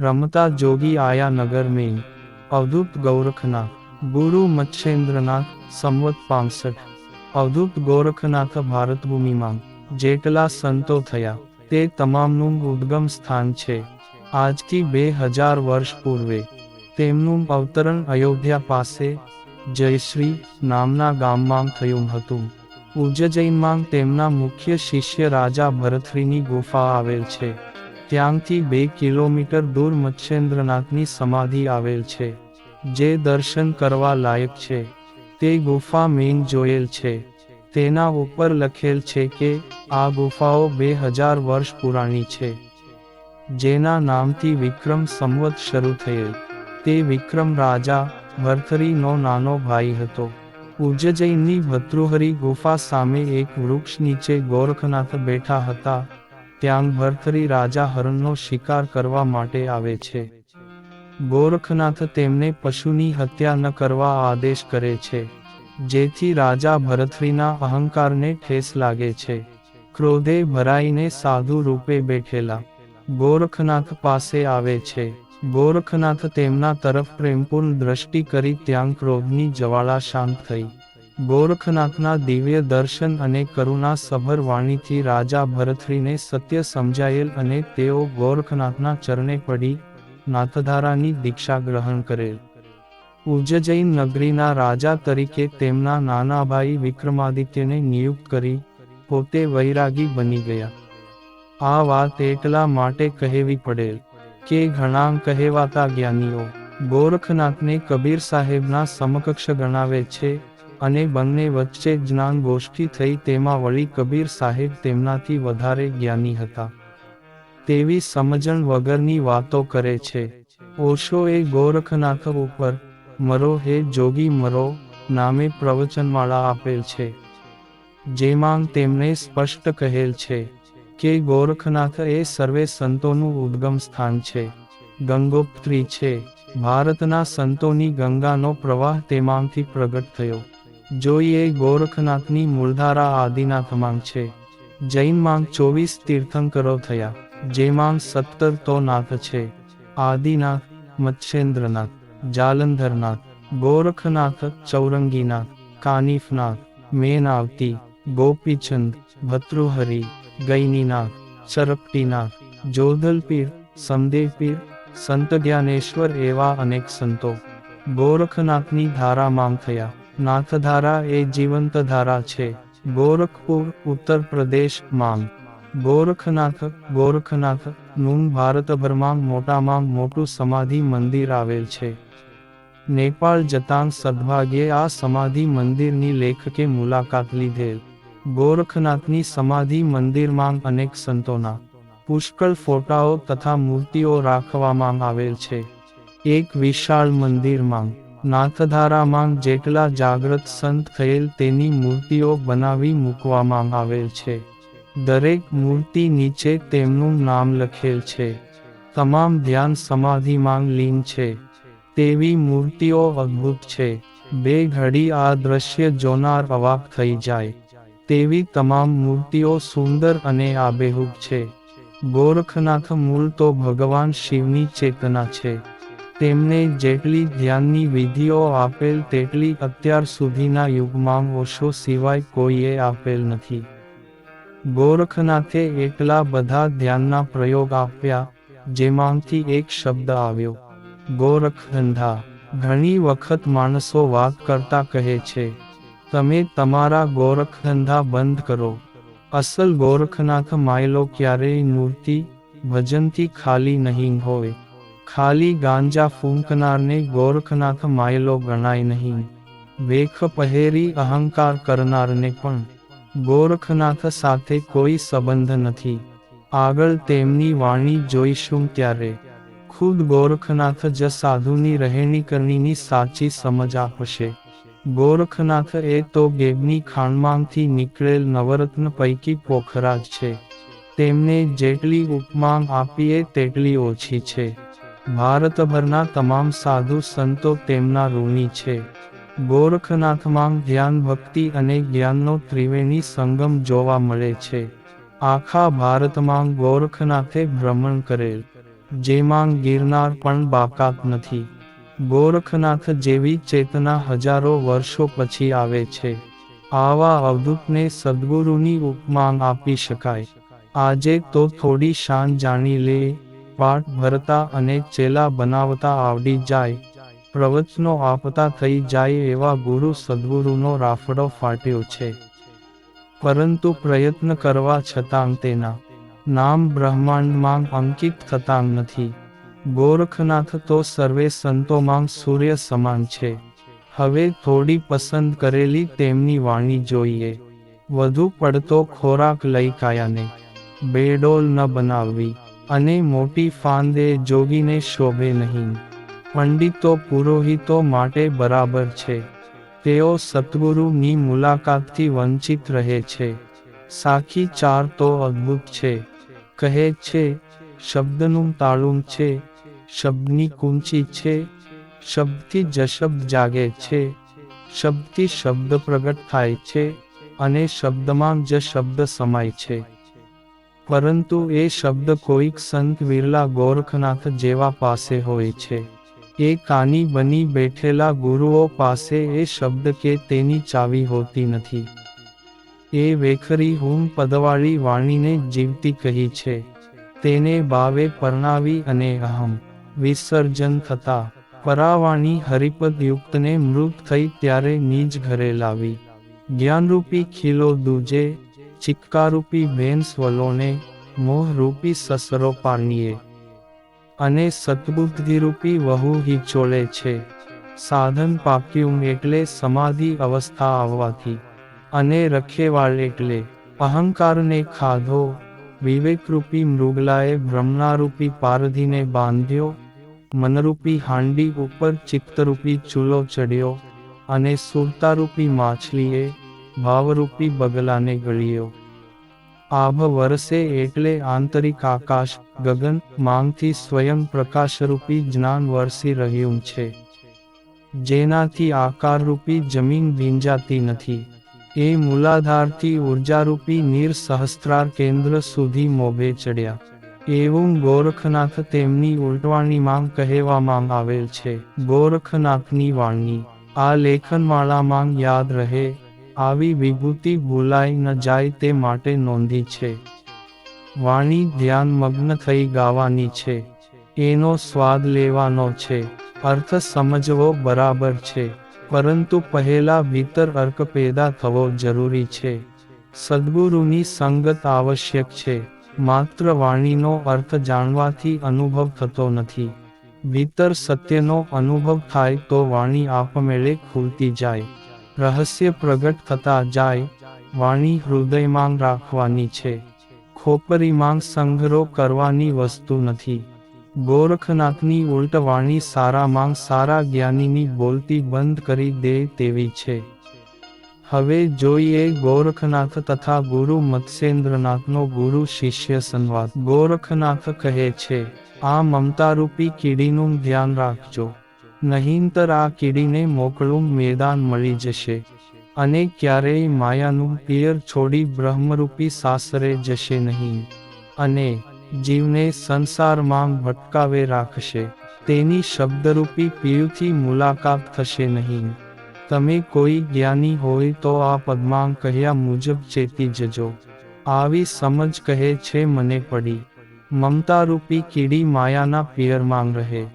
રમતા જોગી આયા નગર મેં. અવધૂત ગૌરખનાથ, ગુરુ મચ્છેન્દ્રનાથ, સંવત પાંસઠ. અવધૂત ગોરખનાથ ભારતભૂમિમાં જેટલા સંતો થયા, તે તમામનું ઉદ્ગમ સ્થાન છે. આજથી બે હજાર વર્ષ પૂર્વે, તેમનું અવતરણ અયોધ્યા પાસે, જયશ્રી નામના ગામમાં થયું હતું. ઉજ્જૈનમાં તેમના મુખ્ય શિષ્ય રાજા ભરથરીની ગુફા આવેલ છે. ત્યાંથી બે કિલોમીટર દૂર મચ્છેન્દ્રનાથની સમાધિ આવેલ છે, જે દર્શન કરવા લાયક છે. તે ગુફા મેન જોયેલ છે. તેના ઉપર લખેલ છે કે, આ ગુફાઓ બે હજાર વર્ષ પુરાણી છે. જેના નામથી વિક્રમ સંવત શરૂ થયેલ. તે વિક્રમ રાજા ભરથરીનો નાનો ભાઈ હતો. ઉજ્જૈનની ભત્રુહરી ગુફા સામે એક વૃક્ષ નીચે ગોરખનાથ બેઠા હતા. ત્યાં ભરથરી રાજા હરણનો શિકાર કરવા માટે આવે છે. ગોરખનાથ તેમને પશુની હત્યા ન કરવા આદેશ કરે છે. જેથી રાજા ભરથરીના અહંકારને ઠેસ લાગે છે. ક્રોધે ભરાઈને સાધુ રૂપે બેઠેલા ગોરખનાથ પાસે આવે છે. ગોરખનાથ તેમના તરફ પ્રેમપૂર્ણ દ્રષ્ટિ કરી ત્યાં ક્રોધની જવાળા શાંત થઈ. ગોરખનાથના દિવ્ય દર્શન અને કરુણા સભર વાણીથી રાજા ભરથરીને સત્ય સમજાયેલ અને તેઓ ગોરખનાથના ચરણે પડી, નાથધારાની દીક્ષા ગ્રહણ કરેલ. ઉજ્જૈન નગરીના રાજા તરીકે તેમના નાનાભાઈ વિક્રમાદિત્યને નિયુક્ત કરી, પોતે વૈરાગી બની ગયા. આ વાત એટલા માટે કહેવી પડેલ, કે ઘણા કહેવાતા જ્ઞાનીઓ, ગોરખનાથને કબીર સાહેબના સમકક્ષ ગણાવે છે અને બંને વચ્ચે જ્ઞાન ગોષ્ઠી થઈ તેમાં વળી કબીર સાહેબ તેમનાથી વધારે જ્ઞાની હતા. તેવી સમજણ વગરની વાતો કરે છે. ઓશોએ ગોરખનાથ ઉપર, મરો હે જોગી, મરો નામે પ્રવચનમાળા આપેલ છે. જેમાં તેમણે સ્પષ્ટ કહેલ છે કે ગોરખનાથ એ સર્વે સંતોનું ઉદ્ગમ સ્થાન છે. ગંગોત્રી છે. ભારતના સંતોની ગંગાનો પ્રવાહ તેમાંથી પ્રગટ થયો. જોઈએ ગોરખનાથની મૂળધારા આદિનાથમાં છે. જૈનમાં ચોવીસ તીર્થંકરો થયા જેમાં સત્તર તો નાથ છે. આદિનાથ, મચ્છેન્દ્રનાથ, જાલંધરનાથ, ગોરખનાથ, ચૌરંગીનાથ, કાનિફનાથ, મેનાવતી, ગોપીચંદ ભત્રુહરી ગૈનીનાથ ચરપટીનાથ જોધલપીર, સમદેવપીર, સંત જ્ઞાનેશ્વર એવા અનેક સંતો. ગોરખનાથની ધારામાં થયા નાથધારા એ જીવંત ધારા છે. ગોરખપુર, ઉત્તર પ્રદેશ, માંગ. ગોરખનાથ ગોરખનાથ, નું ભારતભરમાં મોટામાં મોટું સમાધિ મંદિર આવેલ છે. નેપાળ જતાં સદભાગ્યે આ સમાધિ મંદિરની લેખકે મુલાકાત લીધેલ. ગોરખનાથની સમાધિ મંદિરમાં અનેક સંતોના પુષ્કળ ફોટાઓ તથા મૂર્તિઓ રાખવામાં આવેલ છે. એક વિશાળ મંદિરમાં નાથધારામાં જેટલા જાગ્રત સંત થયેલ તેની મૂર્તિઓ બનાવી મૂકવામાં આવેલ છે. દરેક મૂર્તિ નીચે તેમનું નામ લખેલ છે. તમામ ધ્યાન સમાધિમાં લીન છે. તેવી મૂર્તિઓ અદ્ભુત છે. બે ઘડી આ દ્રશ્ય જોનાર અવાક થઈ જાય. તેવી તમામ મૂર્તિઓ સુંદર અને આબેહૂબ છે. ગોરખનાથ મૂળ તો ભગવાન શિવની ચેતના છે. તેમને જેટલી ધ્યાનની વિધિઓ આપેલ તેટલી અત્યાર સુધીના યુગમાં ઓશો સિવાય કોઈએ આપેલ નથી. ગોરખનાથે એટલા બધા ધ્યાનના પ્રયોગ આપ્યા, જેમાંથી એક શબ્દ આવ્યો. ગોરખ ધંધા ઘણી વખત માણસો વાત કરતા કહે છે, તમે તમારા ગોરખ ધંધા બંધ કરો. અસલ ગોરખનાથ માયલો ક્યારેય મૂર્તિ, ભજનથી ખાલી નહીં હોય. ખાલી ગાંજા ફૂંકનારને ગોરખનાથ માયલો ગણાય નહીં. વેખ પહેરી અહંકાર કરનારને પણ ગોરખનાથ સાથે કોઈ સંબંધ નથી. આગળ તેમની વાણી જોઈશું ત્યારે. ખુદ ગોરખનાથ જ સાધુની રહેણી કરણીની સાચી સમજ આપશે. ગોરખનાથ એ તો ગેબની ખાણમાંથી નીકળેલ નવરત્ન પૈકી પોખરાજ છે. તેમને જેટલી ઉપમાંગ આપીએ તેટલી ઓછી છે. ભારતભરના તમામ સાધુ સંતો તેમના ઋણી છે. ગોરખનાથમાં ધ્યાન ભક્તિ અને જ્ઞાનનો ત્રિવેણી સંગમ જોવા મળે છે. આખા ભારતમાં ગોરખનાથે ભ્રમણ કરેલ. જેમાં ગિરનાર પણ બાકાત નથી. ગોરખનાથ જેવી ચેતના હજારો વર્ષો પછી આવે છે. આવા અવધૂતને સદગુરુની ઉપમાન આપી શકાય. આજે તો થોડી શાન જાણી લે. પાઠ ભરતા અને ચેલા બનાવતા આવડી જાય. પ્રવચનો આપતા થઈ જાય એવા ગુરુ સદગુરુનો રાફડો ફાટ્યો છે. પરંતુ પ્રયત્ન કરવા છતાં તેના નામ બ્રહ્માંડમાં અંકિત થતા નથી. ગોરખનાથ તો સર્વે સંતોમાં સૂર્ય સમાન છે. હવે થોડી પસંદ કરેલી તેમની વાણી જોઈએ. વધુ પડતો ખોરાક લઈ કાયાને. બેડોલ ન બનાવવી. અને મોટી ફાંદે જોગીને શોભે નહીં. પંડિતો પુરોહિતો માટે બરાબર છે. તેઓ સદગુરુની મુલાકાતથી વંચિત રહે છે. સાખી ચાર તો અદ્ભુત છે. કહે છે, શબ્દનું તાળું છે. શબ્દની કુંચી છે. શબ્દથી જશબ્દ જાગે છે. શબ્દથી શબ્દ પ્રગટ થાય છે અને શબ્દમાં જ શબ્દ સમાય છે. પરંતુ એ શબ્દ કોઈક સંત વિરલા ગોરખનાથ જેવા પાસે હોય છે. એ કાની બની બેઠેલા ગુરુઓ પાસે એ શબ્દ કે તેની ચાવી હોતી નથી. એ વેખરી હું પદવાળી વાણીને જીવતી કહી છે. તેને બાવે પરણાવી અને અહમ, વિસર્જન થતા, પરાવાણી હરિપદયુક્તને મૃત થઈ ત્યારે નીજ ઘરે લાવી. જ્ઞાનરૂપી ખીલો દૂજે ચિક્કારૂપી બેન સ્વલોને મોહરૂપી સસરો પાણીએ અને સદબુદ્ધિરૂપી વહુ હિચોળે છે. સાધન પાક્યું એટલે સમાધિ અવસ્થા આવવાથી અને રખેવાળ એટલે અહંકારને ખાધો. વિવેકરૂપી મૃગલાએ બ્રહ્મણારૂપી પારધીને બાંધ્યો. મનરૂપી હાંડી ઉપર ચિત્તરૂપી ચૂલો ચડ્યો અને સુરતારૂપી માછલીએ ભાવરૂપી બગલાને ગળ્યો. આભ વરસે એટલે આંતરિક આકાશ, ગગન, માંગથી સ્વયં પ્રકાશરૂપી જ્ઞાન વરસી રહ્યું છે. જેનાથી આકારરૂપી જમીન ભીંજાતી નથી. એ મૂલાધારથી ઉર્જારૂપી નીર સહસ્ત્રાર કેન્દ્ર સુધી મોભે ચડ્યા. એવું ગોરખનાથ તેમની ઉલટવાણીમાં કહેવામાં આવેલ છે, ગોરખનાથની વાણી. આ લેખનમાળામાં યાદ રહે આવી વિભૂતિ ભૂલાઈ ન જાય તે માટે નોંધી છે. વાણી ધ્યાનમગ્ન થઈ ગાવાની છે. એનો સ્વાદ લેવાનો છે. અર્થ સમજવો બરાબર છે. પરંતુ પહેલા ભીતર અર્ક પેદા થવો જરૂરી છે. સદગુરુની સંગત આવશ્યક છે. માત્ર વાણીનો અર્થ જાણવાથી અનુભવ થતો નથી. ભીતર સત્યનો અનુભવ થાય તો વાણી આપમેળે ખુલતી જાય. રહસ્ય પ્રગટ થતા જાય, વાણી હૃદયમાં રાખવાની છે. ખોપરીમાં સંગ્રહ કરવાની વસ્તુ નથી. ગોરખનાથની ઉલટ વાણી સારામાં સારા જ્ઞાનીની બોલતી બંધ કરી દે તેવી છે. હવે જોઈએ ગોરખનાથ તથા ગુરુ મત્સ્યેન્દ્રનાથનો ગુરુ શિષ્ય સંવાદ. ગોરખનાથ કહે છે, આ મમતારૂપી કીડીનું ધ્યાન રાખજો. નહીંતર આ કીડીને મોકળું મેદાન મળી જશે. અને ક્યારેય માયાનું પિયર છોડી બ્રહ્મરૂપી સાસરે જશે નહીં. અને જીવને સંસારમાં ભટકાવે રાખશે. તેની શબ્દરૂપી પિયુથી મુલાકાત થશે નહીં. તમે કોઈ જ્ઞાની હોય તો આ પદમાં કહ્યા મુજબ ચેતી જજો. આવી સમજ કહે છે મને પડી. મમતારૂપી કીડી માયાના પિયરમાં રહે.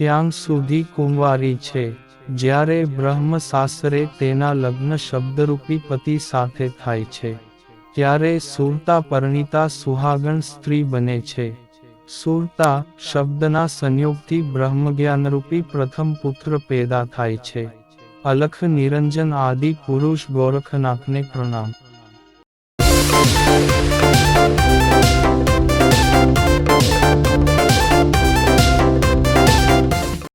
ત્યાં સુધી કુંવારી છે, જ્યારે બ્રહ્મશાસ્ત્રે તેના લગ્ન શબ્દરૂપી પતિ સાથે થાય છે, ત્યારે સુરતા પરણિતા સુહાગણ સ્ત્રી બને છે. સુરતા શબ્દના સંયોગથી બ્રહ્મજ્ઞાનરૂપી પ્રથમ પુત્ર પેદા થાય છે. અલખ, નિરંજન આદિ પુરુષ ગોરખનાથને પ્રણામ.